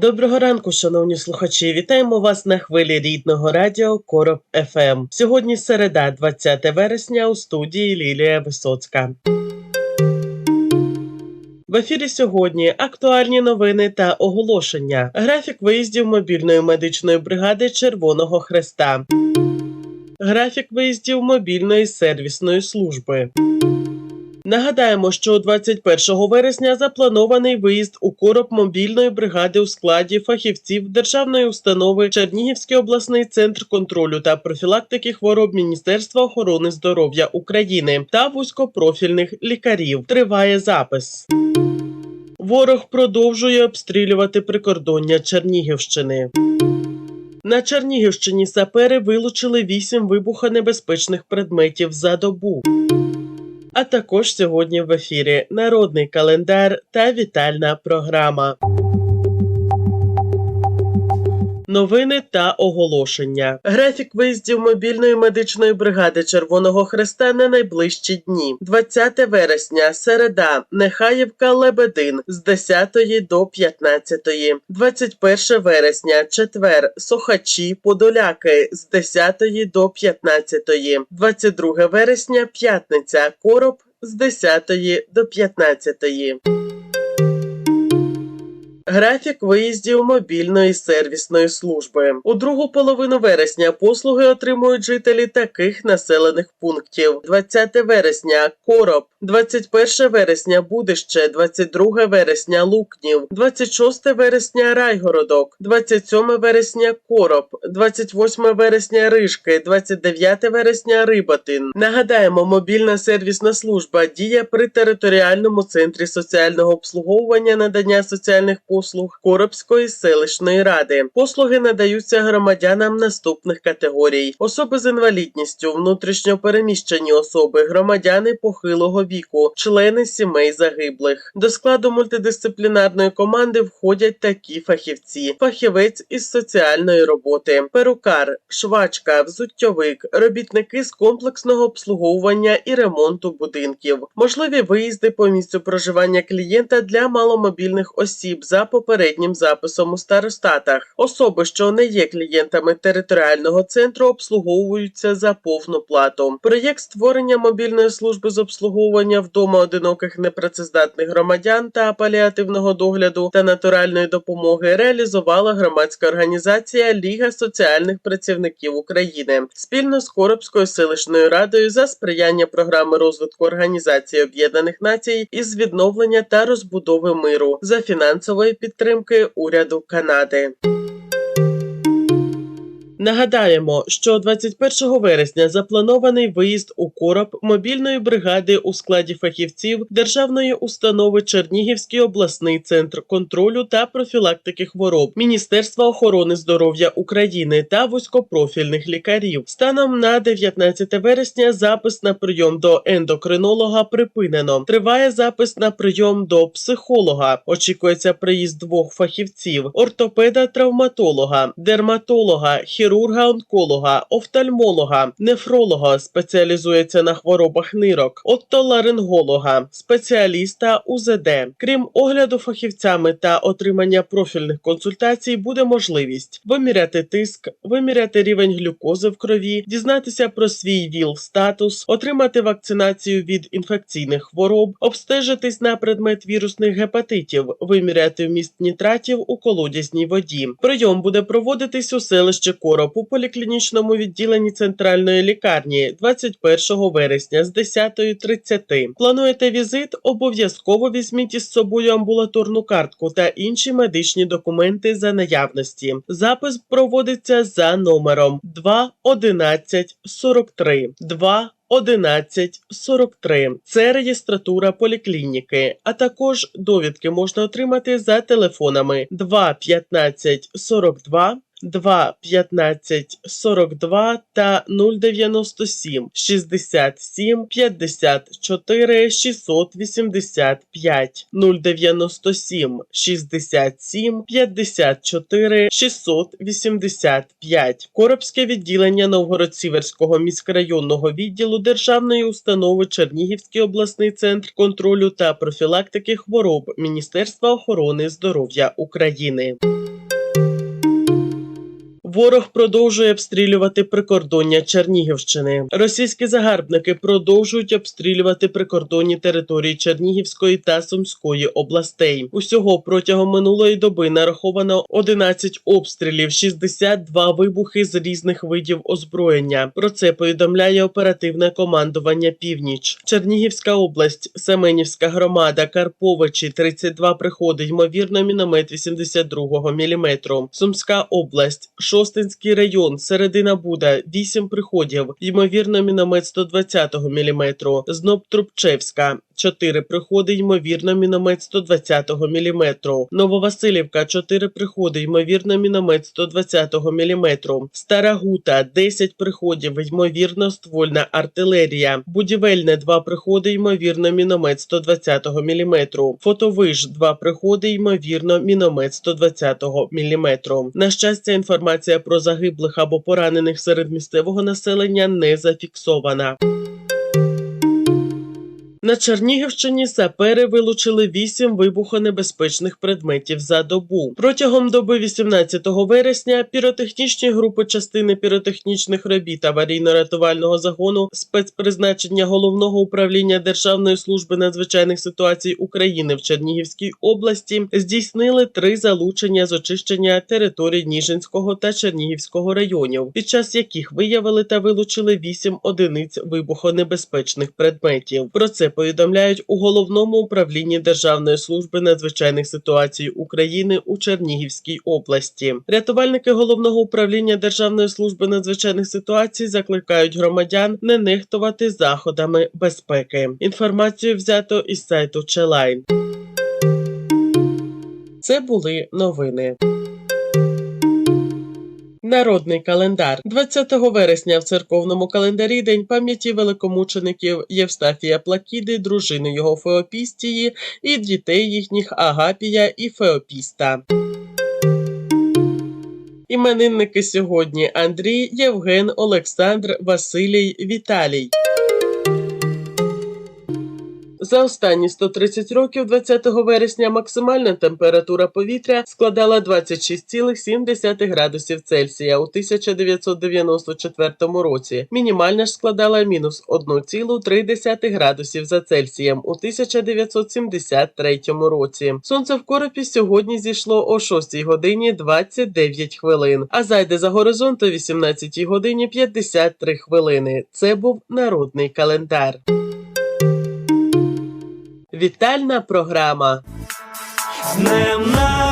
Доброго ранку, шановні слухачі. Вітаємо вас на хвилі рідного радіо Короб ФМ. Сьогодні середа, 20 вересня, у студії Лілія Висоцька. В ефірі сьогодні актуальні новини та оголошення. Графік виїздів мобільної медичної бригади Червоного Хреста. Графік виїздів мобільної сервісної служби. Нагадаємо, що 21 вересня запланований виїзд у короб мобільної бригади у складі фахівців державної установи Чернігівський обласний центр контролю та профілактики хвороб Міністерства охорони здоров'я України та вузькопрофільних лікарів. Триває запис. Ворог продовжує обстрілювати прикордоння Чернігівщини. На Чернігівщині сапери вилучили вісім вибухонебезпечних предметів за добу. А також сьогодні в ефірі народний календар та вітальна програма. Новини та оголошення. Графік виїздів мобільної медичної бригади Червоного Хреста на найближчі дні. 20 вересня, середа, Нехаївка Лебедин з 10 до 15. 21 вересня, четвер, Сохачі, Подоляки з 10 до 15. 22 вересня, п'ятниця, Короб з 10 до 15. Графік виїздів мобільної сервісної служби. У другу половину вересня послуги отримують жителі таких населених пунктів: 20 вересня Короб, 21 вересня Будище, 22 вересня Лукнів, 26 вересня Райгородок, 27 вересня Короб, 28 вересня Рижки, 29 вересня Рибатин. Нагадаємо, мобільна сервісна служба діє при територіальному центрі соціального обслуговування надання соціальних послуг Коробської селищної ради. Послуги надаються громадянам наступних категорій: особи з інвалідністю, внутрішньо переміщені особи, громадяни похилого віку, члени сімей загиблих. До складу мультидисциплінарної команди входять такі фахівці: фахівець із соціальної роботи, перукар, швачка, взуттєвик, робітники з комплексного обслуговування і ремонту будинків, можливі виїзди по місцю проживання клієнта для маломобільних осіб за попереднім записом у старостатах. Особи, що не є клієнтами територіального центру, обслуговуються за повну плату. Проєкт створення мобільної служби з обслуговування вдома одиноких непрацездатних громадян та паліативного догляду та натуральної допомоги реалізувала громадська організація Ліга соціальних працівників України спільно з Коробською селищною радою за сприяння програми розвитку Організації Об'єднаних Націй із відновлення та розбудови миру за фінансової підтримки уряду Канади. Нагадаємо, що 21 вересня запланований виїзд у короб мобільної бригади у складі фахівців державної установи Чернігівський обласний центр контролю та профілактики хвороб Міністерства охорони здоров'я України та вузькопрофільних лікарів. Станом на 19 вересня запис на прийом до ендокринолога припинено. Триває запис на прийом до психолога. Очікується приїзд двох фахівців: ортопеда-травматолога, дерматолога, хірурга хірурга-онколога, офтальмолога, нефролога, спеціалізується на хворобах нирок, оттоларинголога, спеціаліста УЗД. Крім огляду фахівцями та отримання профільних консультацій, буде можливість виміряти тиск, виміряти рівень глюкози в крові, дізнатися про свій ВІЛ статус, отримати вакцинацію від інфекційних хвороб, обстежитись на предмет вірусних гепатитів, виміряти вміст нітратів у колодязній воді. Прийом буде проводитись у селищі Короб у поліклінічному відділенні центральної лікарні 21 вересня з 10.30. Плануєте візит? Обов'язково візьміть із собою амбулаторну картку та інші медичні документи за наявності. Запис проводиться за номером 2 11 43 2 1143. Це реєстратура поліклініки, а також довідки можна отримати за телефонами 2 15 42 2 15 42 та 097 67 54 685 097 67 54 685 Коробське відділення Новгород-Сіверського міськрайонного відділу Державної установи Чернігівський обласний центр контролю та профілактики хвороб Міністерства охорони здоров'я України. Ворог продовжує обстрілювати прикордоння Чернігівщини. Російські загарбники продовжують обстрілювати прикордонні території Чернігівської та Сумської областей. Усього протягом минулої доби нараховано 11 обстрілів, 62 вибухи з різних видів озброєння. Про це повідомляє оперативне командування Північ. Чернігівська область, Семенівська громада, Карповичі, 32 приходи, ймовірно, міномет 82 мм. Сумська область, Шостинський район, середина Буда, 8 приходів, ймовірно, міномет 120 мм. Зноб Трубчевська, 4 приходи, ймовірно, міномет 120 мм. Нововасилівка, 4 приходи, ймовірно, міномет 120 мм. Стара Гута, 10 приходів, ймовірно, ствольна артилерія. Будівельне, 2 приходи, ймовірно, міномет 120 мм. Фотовиш, 2 приходи, ймовірно, міномет 120 мм. На щастя, інформація про загиблих або поранених серед місцевого населення не зафіксована. На Чернігівщині сапери вилучили 8 вибухонебезпечних предметів за добу. Протягом доби 18 вересня піротехнічні групи частини піротехнічних робіт аварійно-рятувального загону спецпризначення головного управління Державної служби надзвичайних ситуацій України в Чернігівській області здійснили три залучення з очищення територій Ніжинського та Чернігівського районів, під час яких виявили та вилучили 8 одиниць вибухонебезпечних предметів. Про це повідомляють у головному управлінні Державної служби надзвичайних ситуацій України у Чернігівській області. Рятувальники головного управління Державної служби надзвичайних ситуацій закликають громадян не нехтувати заходами безпеки. Інформацію взято із сайту Челайн. Це були новини. Народний календар 20 вересня в церковному календарі День пам'яті великомучеників Євстафія Плакіди, дружини його Феопістії і дітей їхніх Агапія і Феопіста. Іменинники сьогодні Андрій, Євген, Олександр, Василій, Віталій. За останні 130 років 20 вересня максимальна температура повітря складала 26,7 градусів Цельсія у 1994 році. Мінімальна ж складала мінус 1,3 градусів за Цельсієм у 1973 році. Сонце в коропі сьогодні зійшло о 6 годині 29 хвилин, а зайде за горизонт о 18 годині 53 хвилини. Це був народний календар. Вітальна програма. З днем народження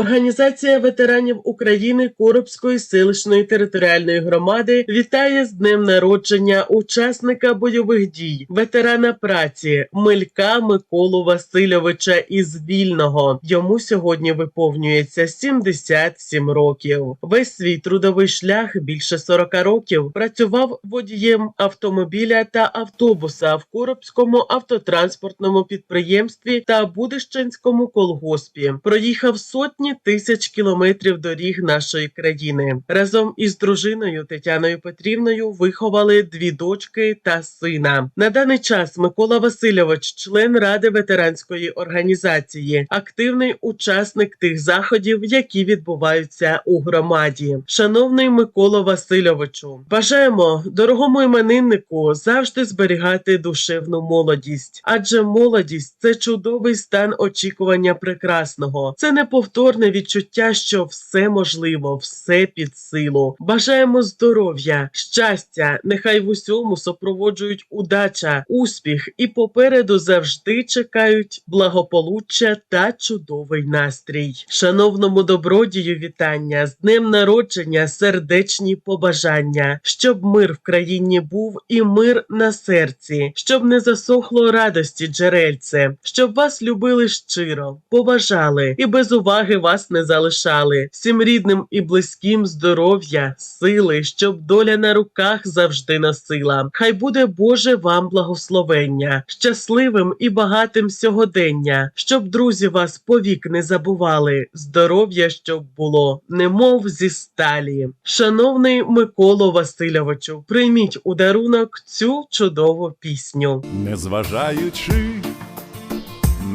Організація ветеранів України Коробської селищної територіальної громади вітає з днем народження учасника бойових дій, ветерана праці Мелька Миколу Васильовича із Вільного. Йому сьогодні виповнюється 77 років. Весь свій трудовий шлях більше 40 років працював водієм автомобіля та автобуса в Коробському автотранспортному підприємстві та Будищенському колгоспі. Проїхав сотні тисяч кілометрів доріг нашої країни. Разом із дружиною Тетяною Петрівною виховали дві дочки та сина. На даний час Микола Васильович, член ради ветеранської організації, активний учасник тих заходів, які відбуваються у громаді. Шановний Микола Васильовичу, бажаємо дорогому імениннику завжди зберігати душевну молодість, адже молодість це чудовий стан очікування прекрасного, це неповторний неймовірне відчуття, що все можливо, все під силу. Бажаємо здоров'я, щастя, нехай в усьому супроводжують удача, успіх і попереду завжди чекають благополуччя та чудовий настрій. Шановному добродію, вітання з днем народження, сердечні побажання, щоб мир в країні був і мир на серці, щоб не засохло радості джерельце, щоб вас любили щиро, поважали і без уваги вас не залишали. Всім рідним і близьким здоров'я, сили, щоб доля на руках завжди носила. Хай буде Боже вам благословення, щасливим і багатим сьогодення, щоб друзі вас повік не забували, здоров'я щоб було, немов зі сталі. Шановний Миколо Васильовичу, прийміть у дарунок цю чудову пісню. Незважаючи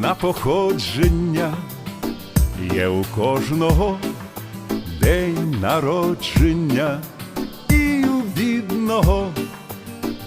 на походження, є у кожного день народження, і у бідного,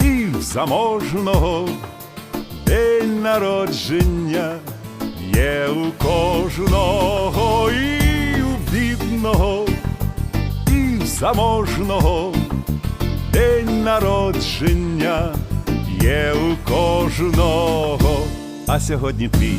і в заможного. День народження, є у кожного, і у бідного, і в заможного. День народження є у кожного, а сьогодні твій,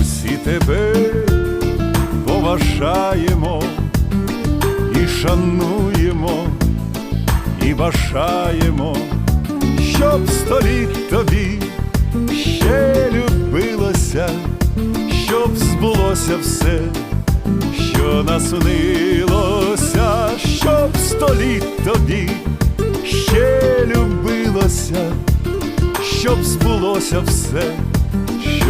тебе поважаємо і шануємо і бажаємо, щоб століт тобі ще любилося, щоб збулося все, що наснилося, щоб століт тобі ще любилося, щоб збулося все,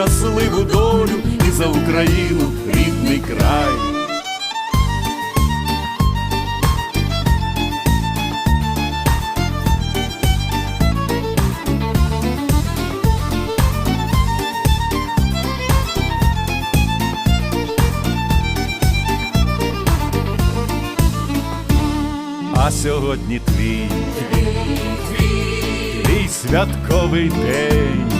щасливу долю і за Україну рідний край. А сьогодні твій, твій святковий день,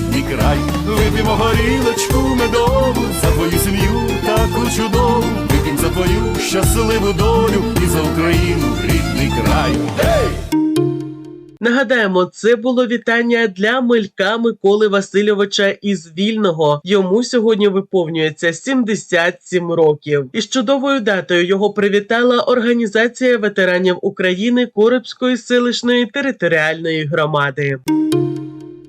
рідний край, вип'ємо горілочку медову, за твою сім'ю таку чудову, вип'ємо за твою щасливу долю і за Україну рідний край. Гей! Нагадаємо, це було вітання для Мелька Миколи Васильовича із Вільного. Йому сьогодні виповнюється 77 років. Із чудовою датою його привітала Організація ветеранів України Корибської селищної територіальної громади.